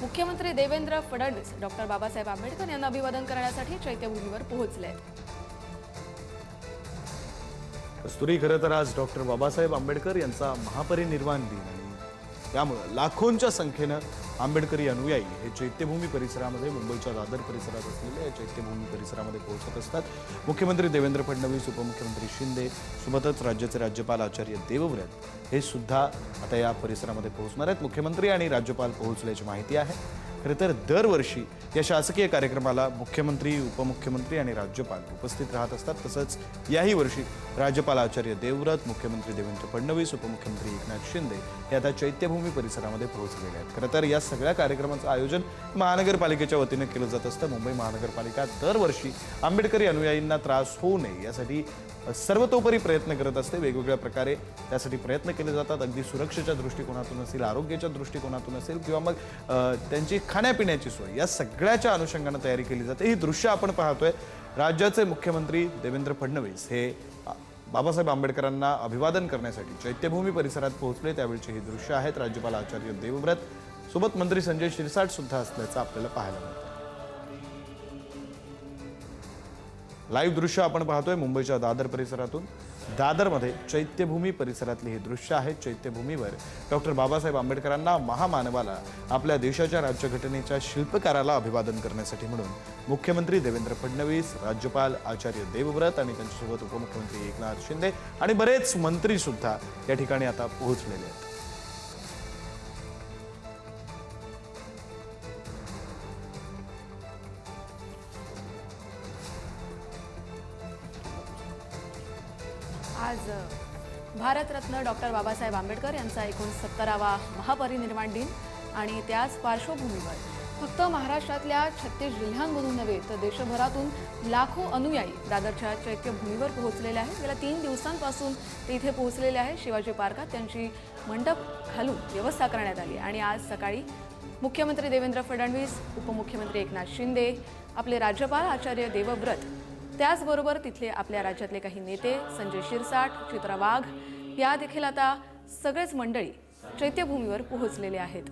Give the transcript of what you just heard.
मुख्यमंत्री देवेंद्र फडणवीस डॉक्टर बाबासाहेब आंबेडकर यांना अभिवादन करण्यासाठी चैत्यभूमीवर पोहोचले. कस्तुरी खरं तर आज डॉक्टर बाबासाहेब आंबेडकर यांचा महापरिनिर्वाण दिन आणि त्यामुळं लाखोंच्या संख्येनं आंबेडकरी अनुयायी हे चैत्यभूमी परिसरामध्ये मुंबईच्या दादर परिसरात असलेल्या या चैत्यभूमी परिसरामध्ये पोहोचत असतात. मुख्यमंत्री देवेंद्र फडणवीस उपमुख्यमंत्री शिंदे सोबतच राज्याचे राज्यपाल आचार्य देवव्रत हे सुद्धा आता या परिसरामध्ये पोहोचणार आहेत. मुख्यमंत्री आणि राज्यपाल पोहोचल्याची माहिती आहे. खरं तर दरवर्षी या शासकीय कार्यक्रमाला मुख्यमंत्री उपमुख्यमंत्री आणि राज्यपाल उपस्थित राहत असतात. तसंच याही वर्षी राज्यपाल आचार्य देवव्रत मुख्यमंत्री देवेंद्र फडणवीस उपमुख्यमंत्री एकनाथ शिंदे हे आता चैत्यभूमी परिसरामध्ये पोहोचलेले आहेत. खरं तर या सगळ्या कार्यक्रमाचं आयोजन महानगरपालिकेच्या वतीनं केलं जात असतं. मुंबई महानगरपालिका दरवर्षी आंबेडकरी अनुयायींना त्रास होऊ नये यासाठी सर्वतोपरी प्रयत्न करत असते. वेगवेगळ्या प्रकारे त्यासाठी प्रयत्न केले जातात. अगदी सुरक्षेच्या दृष्टिकोनातून असेल आरोग्याच्या दृष्टिकोनातून असेल किंवा मग त्यांची खाण्यापिण्याची सोय. या सगळ्याच्या अनुषंगानं तयारी केली जाते. ही दृश्य आपण पाहतोय. राज्याचे मुख्यमंत्री देवेंद्र फडणवीस हे बाबासाहेब आंबेडकरांना अभिवादन करण्यासाठी चैत्यभूमी परिसरात पोहोचले. त्यावेळची ही दृश्य आहेत राज्यपाल आचार्य देवव्रत. सोबत मंत्री संजय शिरसाट सुद्धा असल्याचं आपल्याला पाहायला मिळतं. लाईव्ह दृश्य आपण पाहतोय मुंबईच्या दादर परिसरातून. दादरमध्ये चैत्यभूमी परिसरातले हे दृश्य आहे. चैत्यभूमीवर डॉक्टर बाबासाहेब आंबेडकरांना महामानवाला आपल्या देशाच्या राज्यघटनेच्या शिल्पकाराला अभिवादन करण्यासाठी म्हणून मुख्यमंत्री देवेंद्र फडणवीस राज्यपाल आचार्य देवव्रत आणि त्यांच्यासोबत उपमुख्यमंत्री एकनाथ शिंदे आणि बरेच मंत्री सुद्धा या ठिकाणी आता पोहोचलेले आहेत. आज भारतरत्न डॉक्टर बाबासाहेब आंबेडकर यांचा एकोणसत्तरावा महापरिनिर्वाण दिन आणि त्याच पार्श्वभूमीवर फक्त महाराष्ट्रातल्या छत्तीस जिल्ह्यांमधून नव्हे तर देशभरातून लाखो अनुयायी दादरच्या चैत्यभूमीवर पोहोचलेले आहेत. गेल्या तीन दिवसांपासून ते इथे पोहोचलेले आहेत. शिवाजी पार्कात त्यांची मंडप घालून व्यवस्था करण्यात आली आणि आज सकाळी मुख्यमंत्री देवेंद्र फडणवीस उपमुख्यमंत्री एकनाथ शिंदे आपले राज्यपाल आचार्य देवव्रत त्याचबरोबर तिथले आपल्या राज्यातले काही नेते संजय शिरसाट चित्रा वाघ या देखील आता सगळेच मंडळी चैत्यभूमीवर पोहोचलेले आहेत.